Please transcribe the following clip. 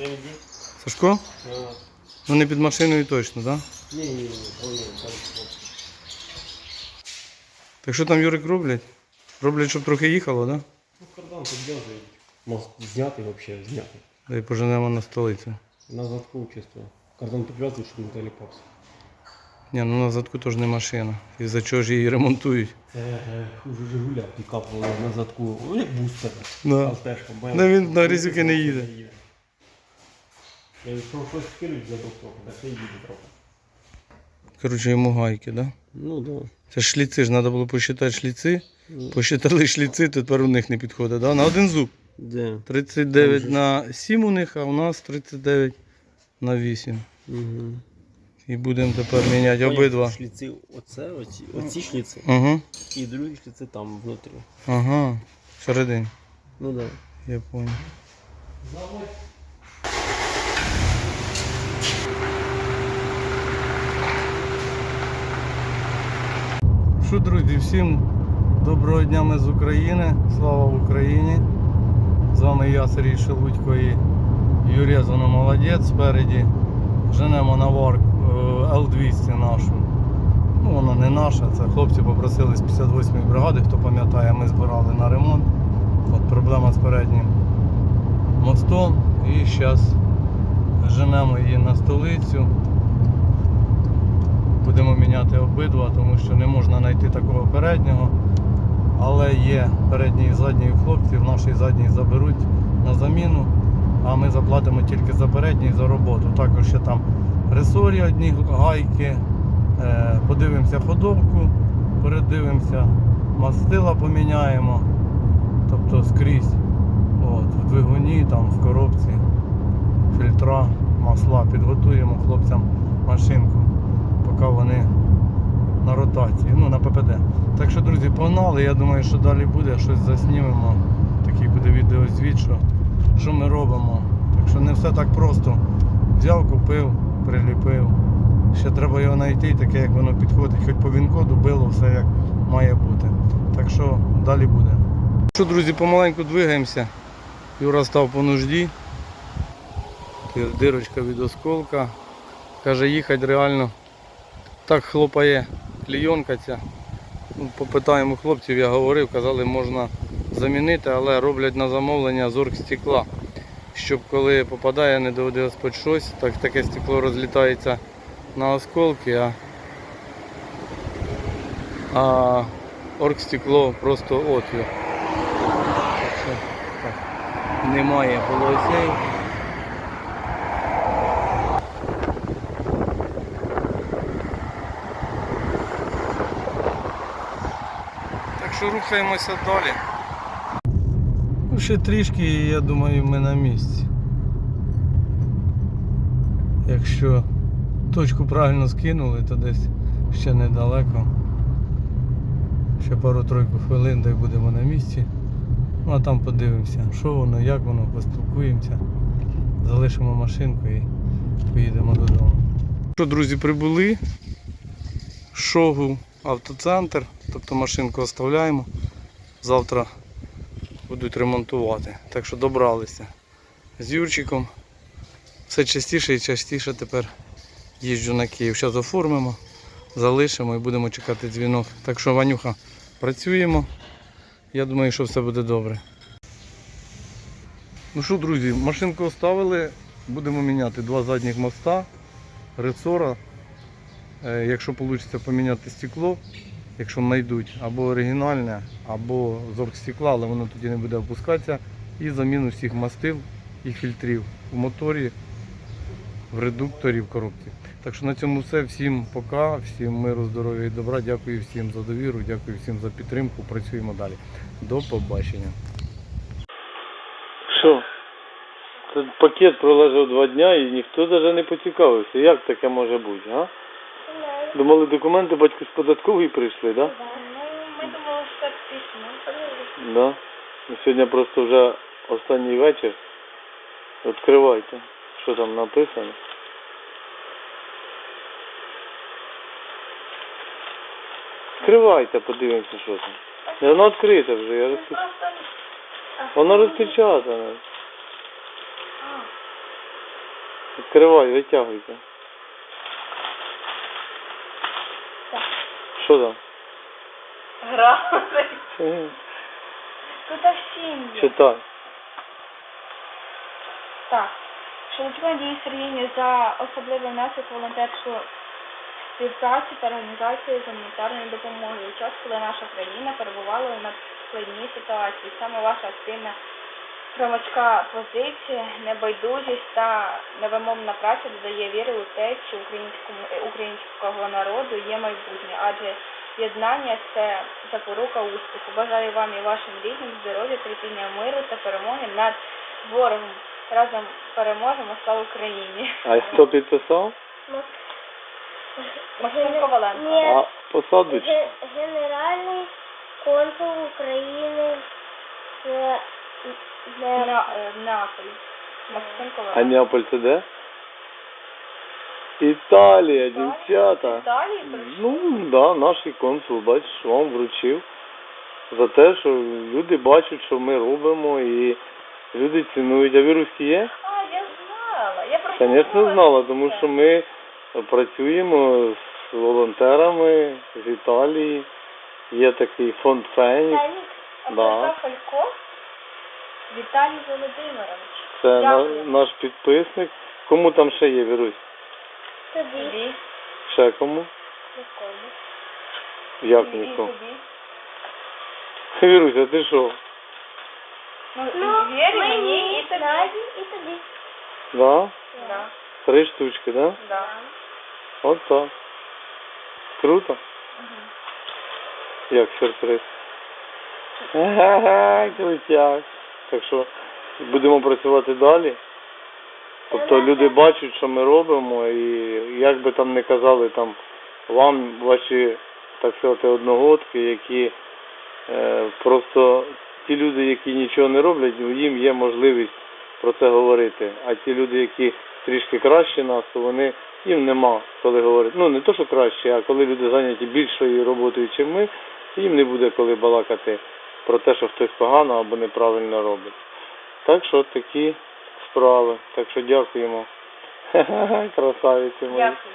Де він є? Сашко? А, Ну не під машиною точно, так? Да? Ні, ні, ні, вони там. Так що там Юрик роблять? Роблять, щоб трохи їхало, так? Да? Ну, кардан підв'язують. Мост знятий взагалі, знятий. Да і поженемо на столицю. На задку чисто. Кардан підв'язують, щоб не заліпався. Ні, ну на задку теж не машина. І за чого ж її ремонтують? Це хуже Жигуля пікап на задку. Ну, як бустер. Да. Алтешка. бем. Да він на ризики не їде. Я Якщо щось скинуть за трохи, так і їде трохи. Коротше, йому гайки, да? Ну да. Це ж шліци ж треба було посчитати шліци. Посчитали шліци, тепер у них не підходить, да? На один зуб. Де? 39 Там же на 7 у них, а у нас 39 на 8. Угу. І будемо тепер міняти обидва. Шліци оце, оці, оці шліци. Ага, І другі шліци там внутрі. ага. Всередині. Ну да. Я понял. Що, друзі, всім доброго дня ми з України. Слава Україні! З вами я, Сергій Шелудько і Юрій Зоно молодець. Спереді женемо на варк е, Л-200 нашу. Ну, вона не наша, це хлопці попросили з 58-ї бригади, хто пам'ятає, ми збирали на ремонт. От проблема з переднім мостом. І зараз женемо її на столицю. Будемо міняти обидва, тому що не можна знайти такого переднього. Але є передній і задній у хлопців, наші задній заберуть на заміну, а ми заплатимо тільки за передній за роботу. Також ще там ресорі одні гайки, е, подивимося ходовку, передивимося, мастила поміняємо. Тобто скрізь. От, в двигуні, там, в коробці, фільтра, масла. Підготуємо хлопцям машинку, поки вони на ротації, ну на ППД. Так що, друзі, погнали. Я думаю, що далі буде, щось заснімемо. Такий буде відеозвіт, що, що ми робимо. Так що не все так просто. Взяв, купив, приліпив. Ще треба його знайти, таке як воно підходить, хоч по він-коду било все як має бути. Так що далі буде. Що, друзі, помаленьку двигаємося. Юра став по нужді. Дирочка від осколка. Каже, їхати реально так хлопає клійонка ця. Ну, Попитаємо хлопців, я говорив, казали, можна замінити, але роблять на замовлення з оргстекла. Щоб коли попадає, не доводилось під щось, так таке стекло розлітається на осколки, а, а оргстекло просто отвір. Немає полосей. Що рухаємося далі. Ну, ще трішки, і я думаю, ми на місці. Якщо точку правильно скинули, то десь ще недалеко. Ще пару-тройку хвилин, де будемо на місці. Ну а там подивимося, що воно, як воно, поспілкуємося, залишимо машинку і поїдемо додому. Що, друзі, прибули. Шогу автоцентр, тобто машинку оставляємо. Завтра будуть ремонтувати. Так що добралися з Юрчиком. Все частіше і частіше тепер їжджу на Київ. Зараз оформимо, залишимо і будемо чекати дзвінок. Так що, Ванюха, працюємо. Я думаю, що все буде добре. Ну що, друзі, машинку оставили, будемо міняти два задніх моста, ресора. Е, Якщо вийде поміняти стекло, якщо знайдуть або оригінальне, або з оргстекла, але воно тоді не буде опускатися. І заміну всіх мастил і фільтрів в моторі, в редукторі, в коробці. Так що на цьому все. Всім пока, всім миру, здоров'я і добра. Дякую всім за довіру, дякую всім за підтримку. Працюємо далі. До побачення. Що? Пакет пролежав два дня і ніхто навіть не поцікавився. Як таке може бути, а? Думали, документи батько з податкової прийшли, так? Да? Ну, ми думали, що це письмо. Подивилися. Да. Ну, Сьогодні просто вже останній вечір. Відкривайте, що там написано. Відкривайте, подивимося, що там. Не, Воно відкрите вже, я Ну. А, Воно ну, розпечатане. Відкривай, витягуйте. Так. Що там? Гра. Е, Тут всім є. Читай. Так. Шелудько Надії Сергійні за особливий внесок волонтерську співпрацю та організацію гуманітарної допомоги у час, коли наша країна перебувала у надскладній ситуації. Саме ваша активна громадська позиція, небайдужість та невимовна праця додає віри у те, що українському українського народу є майбутнє, адже єднання це запорука успіху. Бажаю вам і вашим рідним здоров'я, терпіння миру та перемоги над ворогом. Разом переможемо. Слава Україні! А хто підписав? Максим Коваленко. А? Ге- Генеральний консул України е, Неаполь. А Неаполь це де? Італія, дівчата. Італії? Ну, да, наш консул, бачиш, вам вручив за те, що люди бачать, що ми робимо, і люди цінують. А віруські є? А, я знала. Я просто Звісно, знала, тому що ми працюємо з волонтерами з Італії. Є такий фонд Фенікс. Фенікс, а Да. да. Фалько Віталій Володимирович. Це на, Дякую. наш підписник. Кому там ще є вірусь? тобі. Тобі. Ще кому? Нікому. Як І нікому? тобі. Вірусь, а ти що? Ну, Ну, Вірі, мені і тобі. Наді і тобі. Да? Да, Три штучки, да? да. От так. Круто. Як сюрприз. Ага, крутяк. Так що будемо працювати далі. Тобто люди бачать, що ми робимо, і як би там не казали там вам ваші, так сказати, одногодки, які е, просто ті люди, які нічого не роблять, їм є можливість про це говорити. А ті люди, які трішки краще нас, то вони їм нема коли говорити. Ну не то, що краще, а коли люди зайняті більшою роботою, ніж ми, їм не буде коли балакати про те, що хтось погано або неправильно робить. Так що такі справи. Так що дякуємо. Красавиці мої. Дякую.